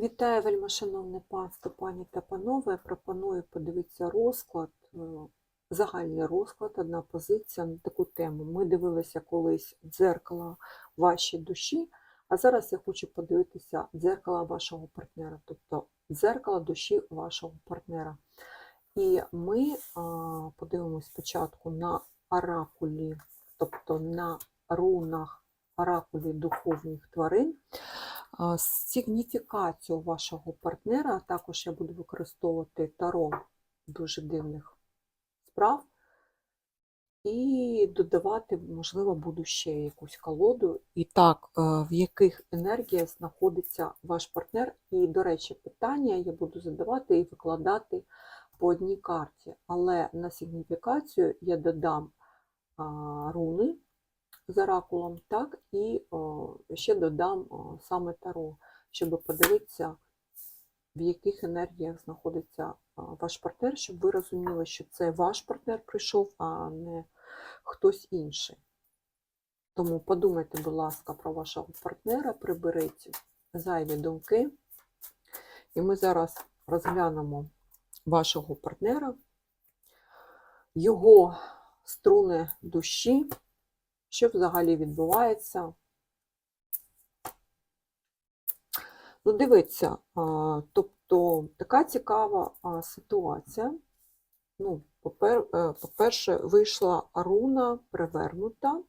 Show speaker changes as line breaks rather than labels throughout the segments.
Вітаю, вельмишановне панство, пані та панове. Пропоную подивитися розклад, е, загальний розклад, одна позиція на таку тему. Ми дивилися колись дзеркало вашої душі, а зараз я хочу подивитися дзеркало вашого партнера, тобто дзеркало душі вашого партнера. І ми а, подивимось спочатку на оракулі, тобто на рунах оракулі духовних тварин сигніфікацію вашого партнера, також я буду використовувати таро дуже дивних справ. І додавати, можливо, буду ще якусь колоду. І так, е, в яких енергіях знаходиться ваш партнер. І, до речі, питання я буду задавати і викладати по одній карті. Але на сигніфікацію я додам руни з оракулом, так, і ще додам саме таро, щоб подивитися, в яких енергіях знаходиться ваш партнер, щоб ви розуміли, що це ваш партнер прийшов, а не хтось інший. Тому подумайте, будь ласка, про вашого партнера, приберіть зайві думки. І ми зараз розглянемо вашого партнера, його струни душі, що взагалі відбувається. Ну, дивіться, тобто така цікава ситуація. Ну, е, по-перше, вийшла руна перевернута.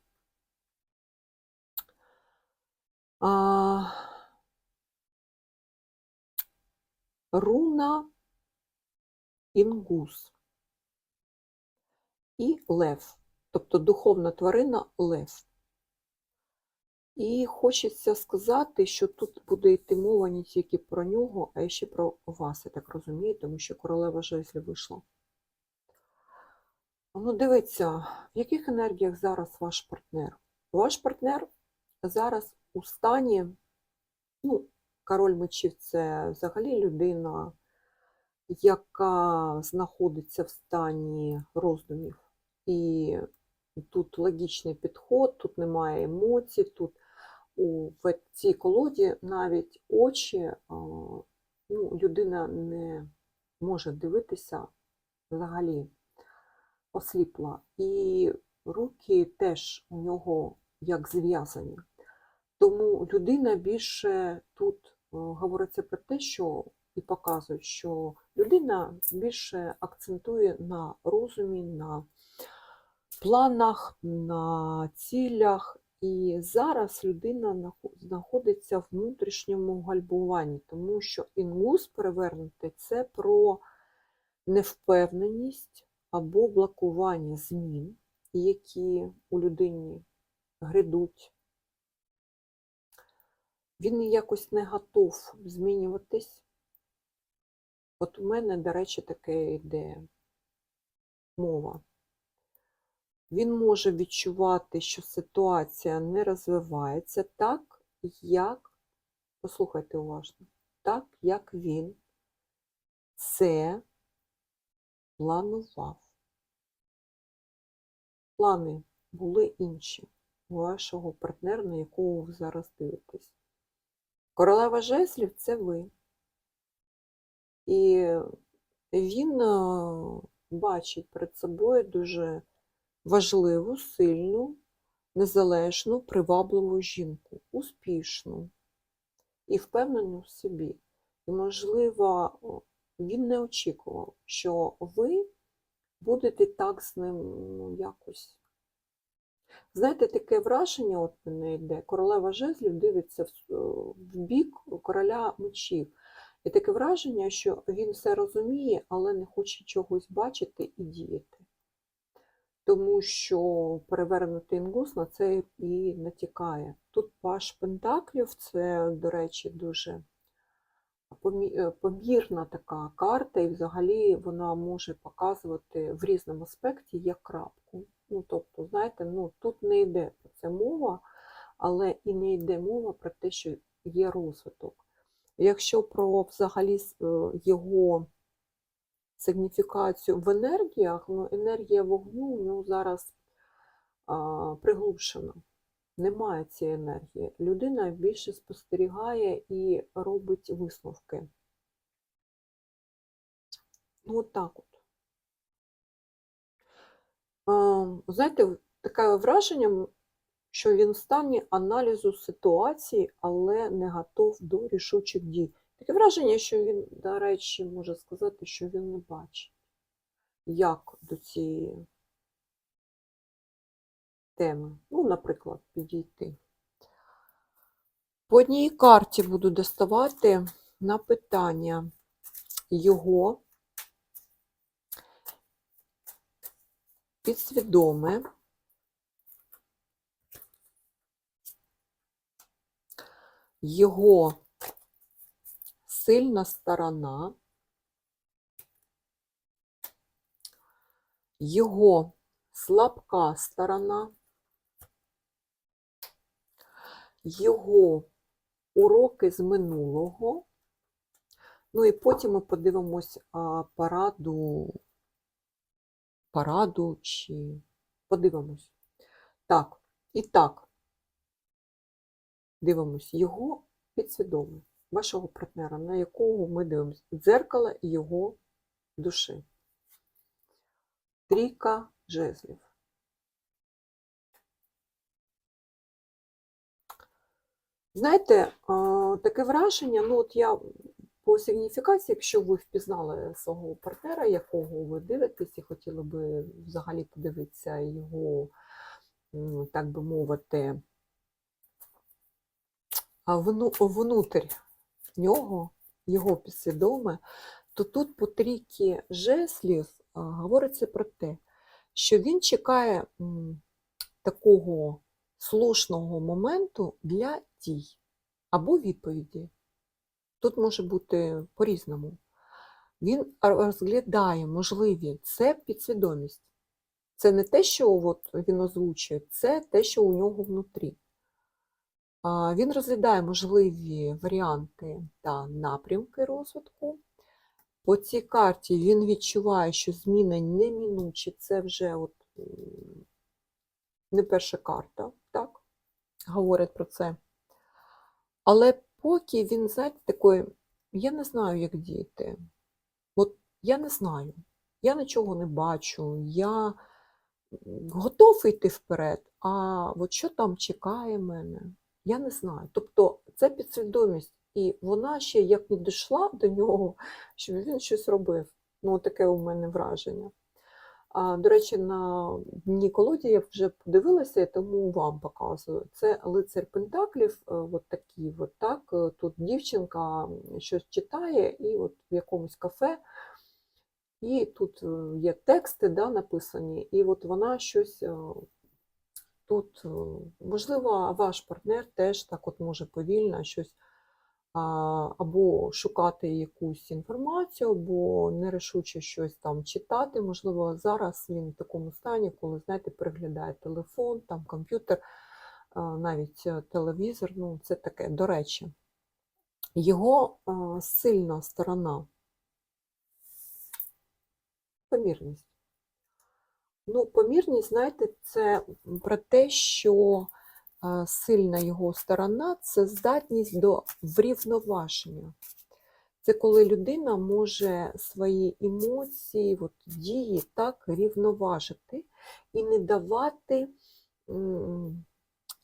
А, руна інгус і лев, тобто духовна тварина лев. І хочеться сказати, що тут буде йти мова не тільки про нього, а ще про вас, я так розумію, тому що королева жезлі вийшла. Ну, дивіться, в яких енергіях зараз ваш партнер? Ваш партнер зараз у стані, ну, король мечів це взагалі людина, яка знаходиться в стані роздумів. І тут логічний підход, тут немає емоцій, тут у в цій колоді навіть очі ну, людина не може дивитися взагалі осліпла. І руки теж у нього як зв'язані. Тому людина більше тут е, говориться про те, що і показують, що людина більше акцентує на розумі, на планах, на цілях. І зараз людина знаходиться в внутрішньому гальбуванні, тому що інгус перевернутий це про невпевненість або блокування змін, які у людині грядуть. Він якось не готов змінюватись. От у мене, до речі, таке йде мова. Він може відчувати, що ситуація не розвивається так, як, послухайте уважно, так, як він це планував. Плани були інші у вашого партнера, на якого ви зараз дивитесь. Королева жезлів це ви. І він е, бачить перед собою дуже важливу, сильну, незалежну, привабливу жінку, успішну і впевнену в собі. І, можливо, він не очікував, що ви будете так з ним ну, якось. Знаєте, таке враження от мене йде, королева жезлів дивиться в, в бік короля мечів. І таке враження, що він все розуміє, але не хоче чогось бачити і діяти. Тому що перевернутий інгус на це і натякає. Тут паш Пентаклів це, до речі, дуже е, помірна така карта, і взагалі вона може показувати в різному аспекті як крапку. Ну, тобто, знаєте, ну, тут не йде про це мова, але і не йде мова про те, що є розвиток. Якщо про взагалі е, його сигніфікацію в енергіях, ну, енергія вогню у нього зараз а, приглушена. Немає цієї енергії. Людина більше спостерігає і робить висновки. Ну, от так от. Ем, Знаєте, таке враження, що він в стані аналізу ситуації, але не готов до рішучих дій. Таке враження, що він, до речі, може сказати, що він не бачить, як до цієї теми. Ну, наприклад, підійти. По одній карті буду доставати на питання його підсвідоме, його сильна сторона, його слабка сторона, його уроки з минулого. Ну і потім ми подивимось а, параду, параду чи подивимось. Так, і так, дивимось його підсвідоме, вашого партнера, на якого ми дивимося. Дзеркало його душі. Трійка жезлів. Знаєте, таке враження, ну от я по сигніфікації, якщо ви впізнали свого партнера, якого ви дивитесь, і хотіли би взагалі подивитися його, так би мовити, а нього, його підсвідоме, то тут по трійки жеслів говориться про те, що він чекає такого слушного моменту для дій або відповіді. Тут може бути по-різному. Він розглядає можливі, це підсвідомість. Це не те, що от він озвучує, це те, що у нього внутрі. Він розглядає можливі варіанти та напрямки розвитку. По цій карті він відчуває, що зміни неминучі, це вже от не перша карта, так, говорить про це. Але поки він, знаєте, такий, я не знаю, як діяти. От я не знаю, я нічого не бачу, я м, готовий йти вперед, а от що там чекає мене, я не знаю. Тобто це підсвідомість, і вона ще як не дійшла до нього, щоб він щось робив. Ну, таке у мене враження. А, До речі, на дні колоді я вже подивилася, і тому вам показую. Це лицар Пентаклів, е, от такі, от так. е, Тут дівчинка щось читає, і от в якомусь кафе, і тут е, є тексти да, написані, і от вона щось тут, е, можливо, ваш партнер теж так от може повільно щось або шукати якусь інформацію, або нерішуче щось там читати. Можливо, зараз він в такому стані, коли, знаєте, переглядає телефон, там комп'ютер, навіть е, телевізор. Ну, це таке, до речі, його сильна сторона помірність. Ну, помірність, знаєте, це про те, що сильна його сторона це здатність до врівноваження. Це коли людина може свої емоції, от, дії так рівноважити і не давати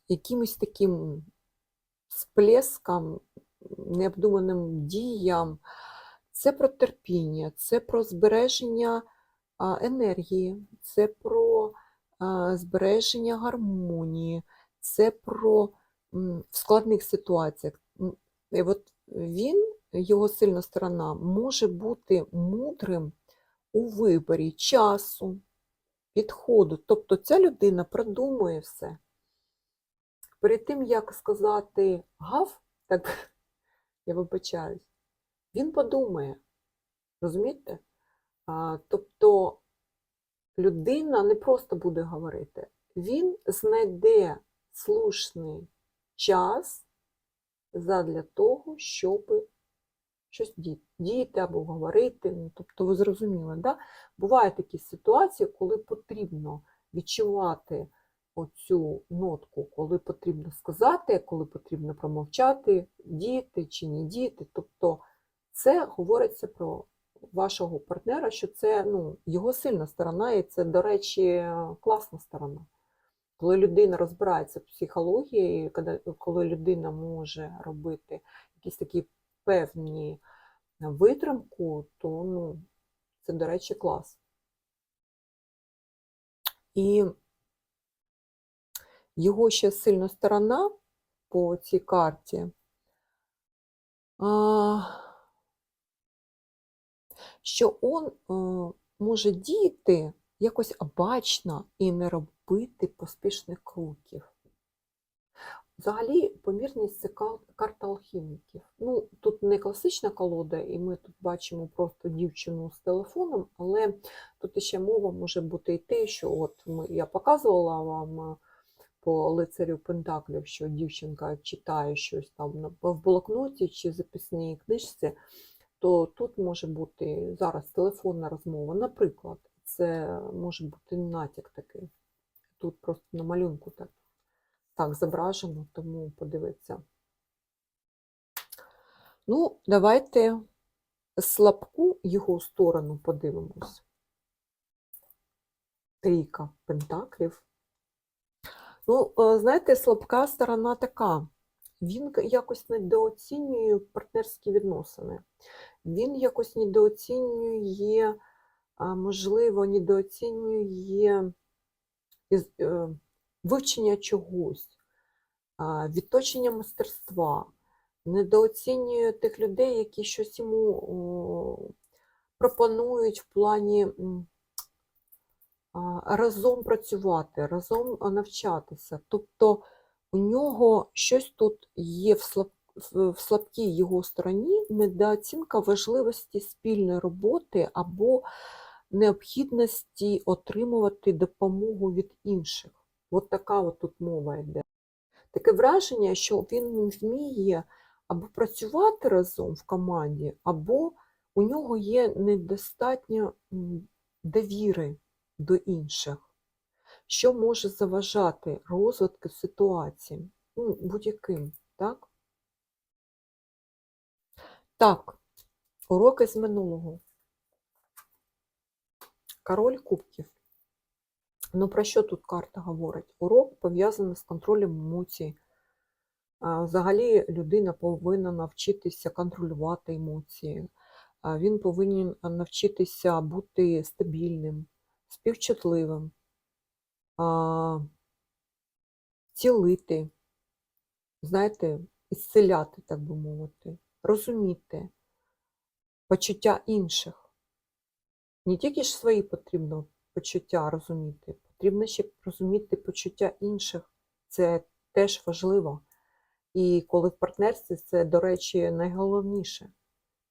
якимось таким сплескам, необдуманим діям. Це про терпіння, це про збереження енергії, це про збереження гармонії, це про в складних ситуаціях. І от він, його сильна сторона, може бути мудрим у виборі часу, підходу. Тобто ця людина продумує все. Перед тим, як сказати гав, так я вибачаюсь, він подумає. Розумієте? Тобто людина не просто буде говорити, він знайде слушний час задля того, щоб щось діяти або говорити. Ну, тобто, ви зрозуміли, да? бувають такі ситуації, коли потрібно відчувати оцю нотку, коли потрібно сказати, коли потрібно промовчати, діти чи не діти. Тобто це говориться про вашого партнера, що це ну, його сильна сторона, і це, до речі, класна сторона. Коли людина розбирається в психології, коли- людина може робити якісь такі певні витримку, то ну, це, до речі, клас. І його ще сильна сторона по цій карті. Що він може діяти якось обачно і не робити поспішних кроків. Взагалі, помірність це карта алхіміків. Ну, тут не класична колода, і ми тут бачимо просто дівчину з телефоном, але тут ще мова може бути і те, що от я показувала вам е, по лицарю Пентаклів, що дівчинка читає щось там в блокноті чи записній книжці, то тут може бути зараз телефонна розмова. Наприклад, це може бути натяк такий. Тут просто на малюнку так, так зображено, тому подивіться. Ну, давайте слабку його сторону подивимось. Трійка пентаклів. Ну, е, знаєте, слабка сторона така. Він якось недооцінює партнерські відносини. Він якось недооцінює, можливо, недооцінює е, вивчення чогось, відточення мастерства, недооцінює тих людей, які щось йому пропонують в плані разом працювати, разом навчатися. Тобто у нього щось тут є в, слаб, в слабкій його стороні недооцінка важливості спільної роботи або необхідності отримувати допомогу від інших. От така от тут мова йде. Таке враження, що він вміє або працювати разом в команді, або у нього є недостатньо довіри до інших, що може заважати розвитку ситуації, ну, будь-яким, так? Так, уроки з минулого. Король кубків. Ну, про що тут карта говорить? Урок пов'язаний з контролем емоцій. Взагалі людина повинна навчитися контролювати емоції. Він повинен навчитися бути стабільним, співчутливим, а, цілити, знаєте, ісцеляти, так би мовити, розуміти почуття інших. Не тільки ж свої потрібно почуття розуміти, потрібно ще розуміти почуття інших. Це теж важливо. І коли в партнерстві це, до речі, найголовніше.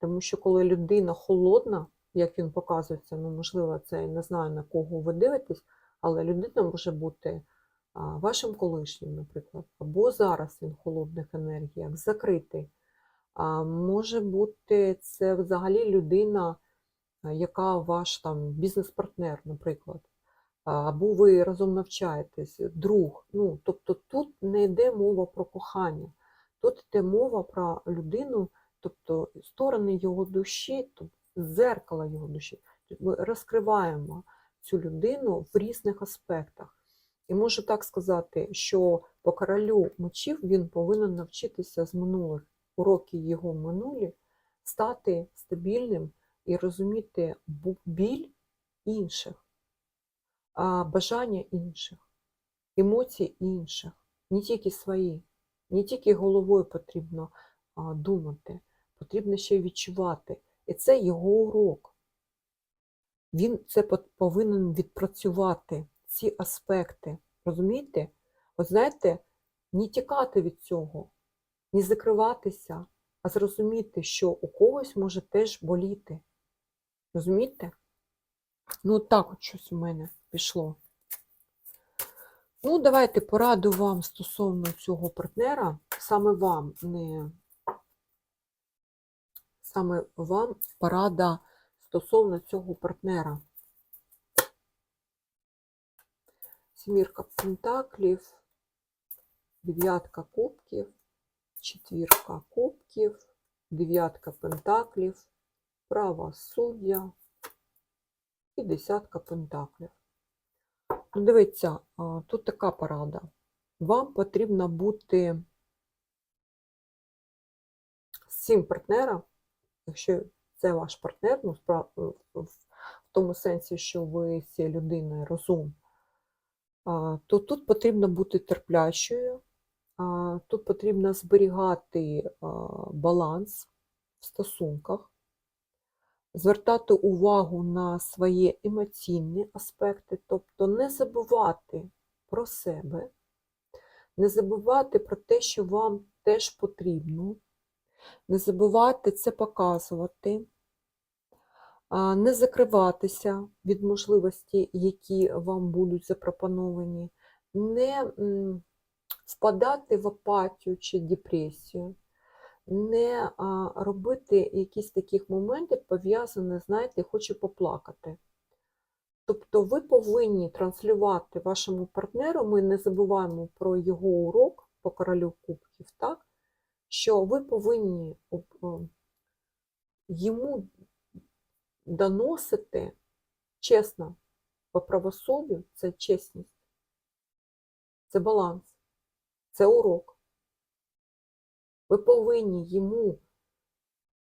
Тому що коли людина холодна, як він показується, ну, можливо, це не знаю на кого ви дивитесь, але людина може бути вашим колишнім, наприклад, або зараз він в холодних енергіях, закритий. Може бути це взагалі людина, яка ваш там бізнес-партнер, наприклад. Або ви разом навчаєтесь, друг. Ну, тобто тут не йде мова про кохання, тут йде мова про людину, тобто сторони його душі, тобто зеркало його душі. Ми розкриваємо цю людину в різних аспектах. І можу так сказати, що по королю мечів він повинен навчитися з минулих уроків його минулі, стати стабільним і розуміти біль інших, бажання інших, емоції інших, не тільки свої, не тільки головою потрібно думати, потрібно ще й відчувати. І це його урок. Він це повинен відпрацювати, ці аспекти. Розумієте? От знаєте, не тікати від цього, не закриватися, а зрозуміти, що у когось може теж боліти. Розумієте? Ну, так от щось у мене пішло. Ну, давайте пораду вам стосовно цього партнера. Саме вам не саме вам порада стосовно цього партнера. Сімірка пентаклів, дев'ятка кубків, четвірка кубків, дев'ятка пентаклів, правосуддя і десятка пентаклів. Ну, дивіться, тут така порада. Вам потрібно бути з цим партнером, якщо це ваш партнер, ну, в- в тому сенсі, що ви з цією людиною розум, то тут потрібно бути терплячою, тут потрібно зберігати баланс в стосунках, звертати увагу на свої емоційні аспекти, тобто не забувати про себе, не забувати про те, що вам теж потрібно, не забувати це показувати, не закриватися від можливостей, які вам будуть запропоновані, не впадати в апатію чи депресію, не робити якісь таких моментів, пов'язані, знаєте, хочу поплакати. Тобто ви повинні транслювати вашому партнеру, ми не забуваємо про його урок по королю кубків, так? Що ви повинні йому доносити чесно по правосуддю, це чесність, це баланс, це урок. Ви повинні йому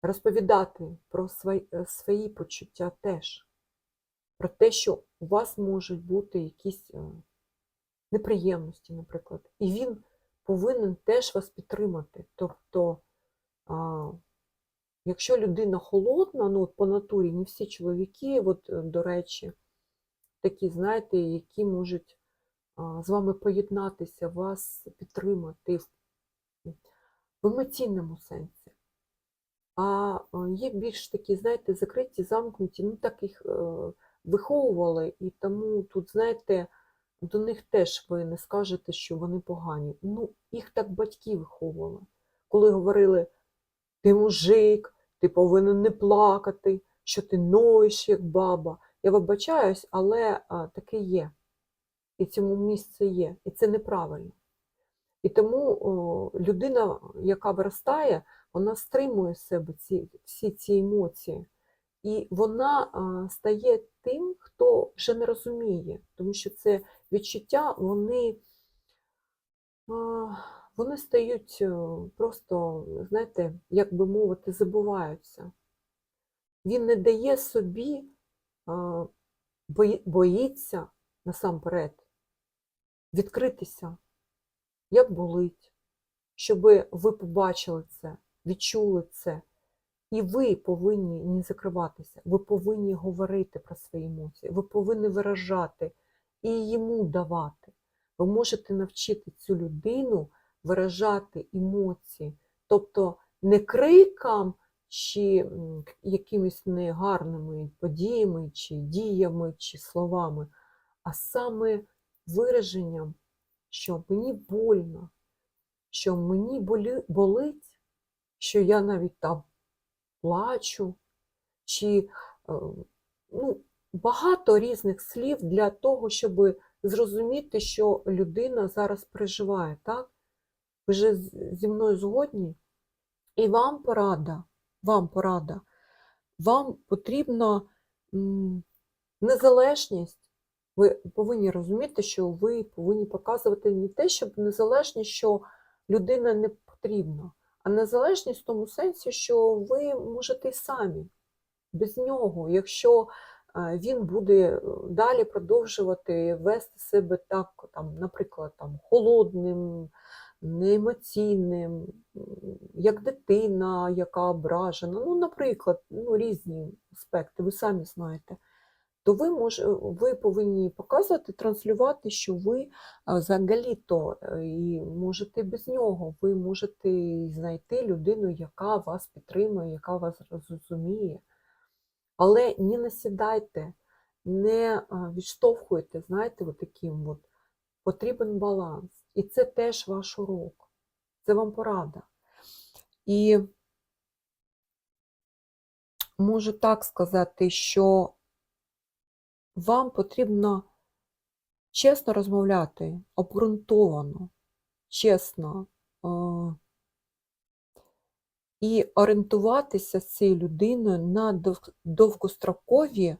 розповідати про свої, е, свої почуття теж, про те, що у вас можуть бути якісь е, неприємності, наприклад. І він повинен теж вас підтримати. Тобто, а, якщо людина холодна, ну от по натурі, не всі чоловіки, от, е, до речі, такі, знаєте, які можуть а, з вами поєднатися, вас підтримати в, в емоційному сенсі. А е, є більш такі, знаєте, закриті, замкнуті, ну так їх е, виховували, і тому тут, знаєте, до них теж ви не скажете, що вони погані. Ну, їх так батьки виховували. Коли говорили, ти мужик, ти повинен не плакати, що ти ноєш, як баба. Я вибачаюсь, але а, таке є. І цьому місце є. І це неправильно. І тому о, людина, яка виростає, вона стримує з себе ці, всі ці емоції. І вона а, стає тим, хто вже не розуміє, тому що це відчуття, вони, вони стають е, просто, знаєте, як би мовити, забуваються. Він не дає собі, боїться насамперед відкритися, як болить, щоб ви побачили це, відчули це. І ви повинні не закриватися, ви повинні говорити про свої емоції, ви повинні виражати і йому давати. Ви можете навчити цю людину виражати емоції, тобто не крикам чи якимись негарними подіями, чи діями, чи словами, а саме вираженням, що мені больно, що мені болить, що я навіть там плачу, чи е, ну, багато різних слів для того, щоб зрозуміти, що людина зараз переживає, так? Ви же з- зі мною згодні? І вам порада, вам порада, вам потрібна незалежність. Ви повинні розуміти, що ви повинні показувати не те, щоб незалежність, що людина не потрібна, а незалежність в тому сенсі, що ви можете й самі без нього, якщо він буде е, далі продовжувати вести себе так, там, наприклад, там, холодним, неемоційним, як дитина, яка ображена, ну, наприклад, ну, різні аспекти, ви самі знаєте, то ви, мож, ви повинні показувати, транслювати, що ви взагалі-то е, і можете без нього, ви можете знайти людину, яка вас підтримує, яка вас розуміє. Але не насідайте, не відштовхуйте, знаєте, от таким от. Потрібен баланс. І це теж ваш урок. Це вам порада. І можу так сказати, що вам потрібно чесно розмовляти, обґрунтовано, чесно. І орієнтуватися з цією людиною на довгострокові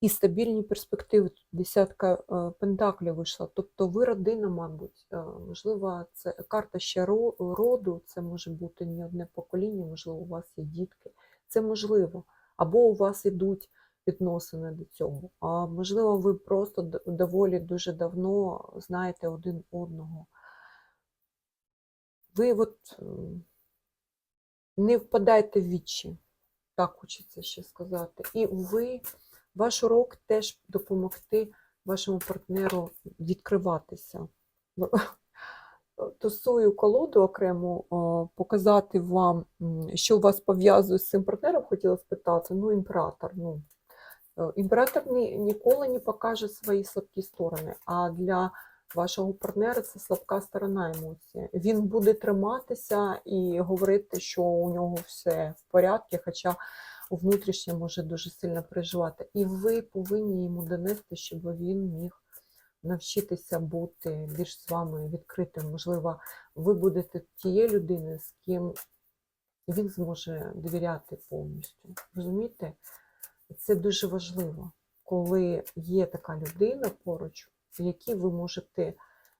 і стабільні перспективи. Тут Десятка е, пентаклів вийшла. Тобто ви родина, мабуть, е, можливо, це карта ще роду, це може бути не одне покоління, можливо, у вас є дітки. Це можливо. Або у вас ідуть відносини до цього. А можливо, ви просто доволі дуже давно знаєте один одного. Ви от не впадайте в вічі, так хочеться ще сказати. І ви, ваш урок теж допомогти вашому партнеру відкриватися. Тусую колоду окремо, показати вам, що вас пов'язує з цим партнером, хотіла спитати. Ну, імператор. Ну, Е, імператор ні, ніколи не покаже свої слабкі сторони, а для вашого партнера це слабка сторона емоції. Він буде триматися і говорити, що у нього все в порядку, хоча внутрішньо може дуже сильно переживати. І ви повинні йому донести, щоб він міг навчитися бути більш з вами відкритим. Можливо, ви будете тією людиною, з ким він зможе довіряти повністю. Розумієте? Це дуже важливо, коли є така людина поруч, в якій ви можете,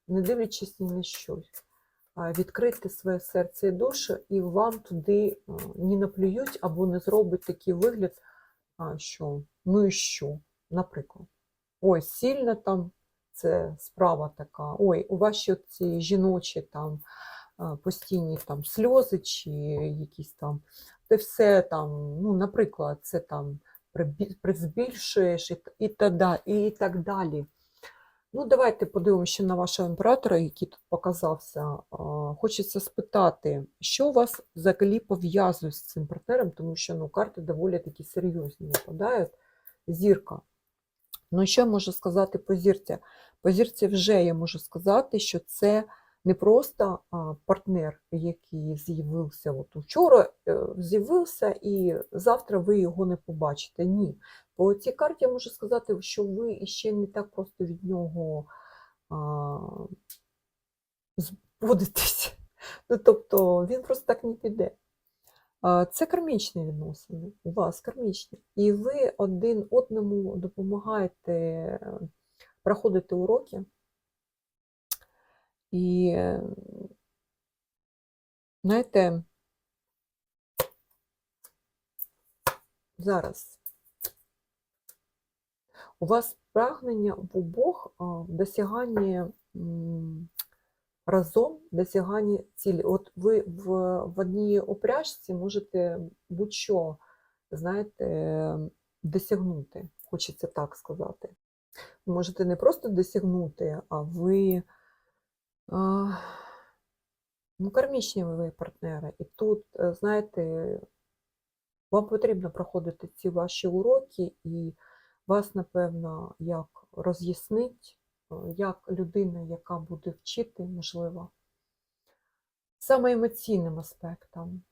не дивлячись ні на щось, відкрити своє серце і душу, і вам туди не наплюють або не зроблять такий вигляд, що ну і що, наприклад. Ой, сильно там це справа така. Ой, у вас ще ці жіночі там постійні там сльози чи якісь там, це все там, ну, наприклад, це там прибі- призбільшуєш і, і, та і так далі. Ну, давайте подивимося на вашого імператора, який тут показався. Хочеться спитати, що у вас взагалі пов'язує з цим партнером, тому що ну, карти доволі такі серйозні випадають. Зірка. Ну, що я можу сказати по зірці? По зірці вже я можу сказати, що це не просто партнер, який з'явився от вчора, е, з'явився, і завтра ви його не побачите. Ні. По цій карті я можу сказати, що ви ще не так просто від нього а, збудетесь. Ну, тобто він просто так не піде. Це кармічні відносини, у вас кармічні. І ви один одному допомагаєте е, проходити уроки. І, е, знаєте, зараз у вас прагнення в обох в досяганні разом досяганні цілі. От ви в, в одній опряжці можете будь-що, знаєте, досягнути, хочеться так сказати. Ви можете не просто досягнути, а ви ну, кармічні ви партнери. І тут, е, знаєте, вам потрібно проходити ці ваші уроки, і вас, напевно, як роз'яснить, е, як людина, яка буде вчити, можливо, саме емоційним аспектом,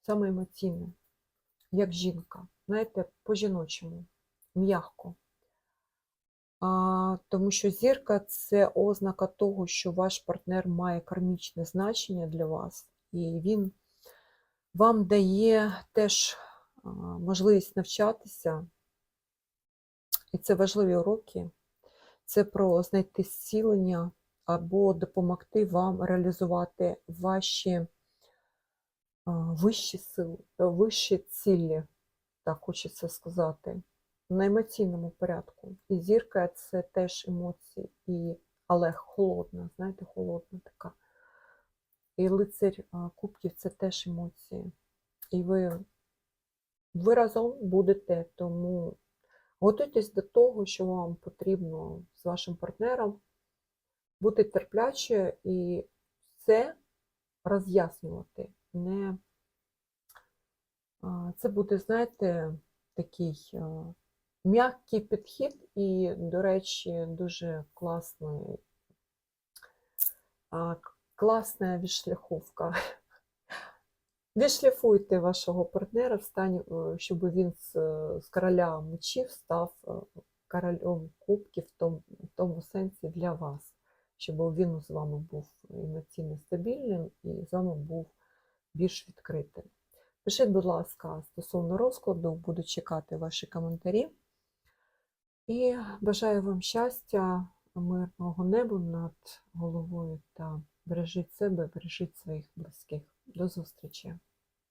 саме емоційним, як жінка, знаєте, по-жіночому, м'яко. Тому що зірка це ознака того, що ваш партнер має кармічне значення для вас, і він вам дає теж можливість навчатися. І це важливі уроки. Це про знайти зцілення або допомогти вам реалізувати ваші вищі сили, вищі цілі, так хочеться сказати на емоційному порядку. І зірка це теж емоції, і, але холодна, знаєте, холодна така. І лицар кубків це теж емоції. І ви, ви разом будете, тому готуйтесь до того, що вам потрібно з вашим партнером бути терпляче і все роз'яснювати. Не, це буде, знаєте, такий м'який підхід і, до речі, дуже класний, класна відшляховка. Відшліфуйте вашого партнера в стані, е, щоб він з, з короля мечів став е, корольом кубків в тому, в тому сенсі для вас, щоб він з вами був емоційно стабільним і з вами був більш відкритим. Пишіть, будь ласка, стосовно розкладу, буду чекати ваші коментарі. І бажаю вам щастя, мирного неба над головою та бережіть себе, бережіть своїх близьких. До зустрічі!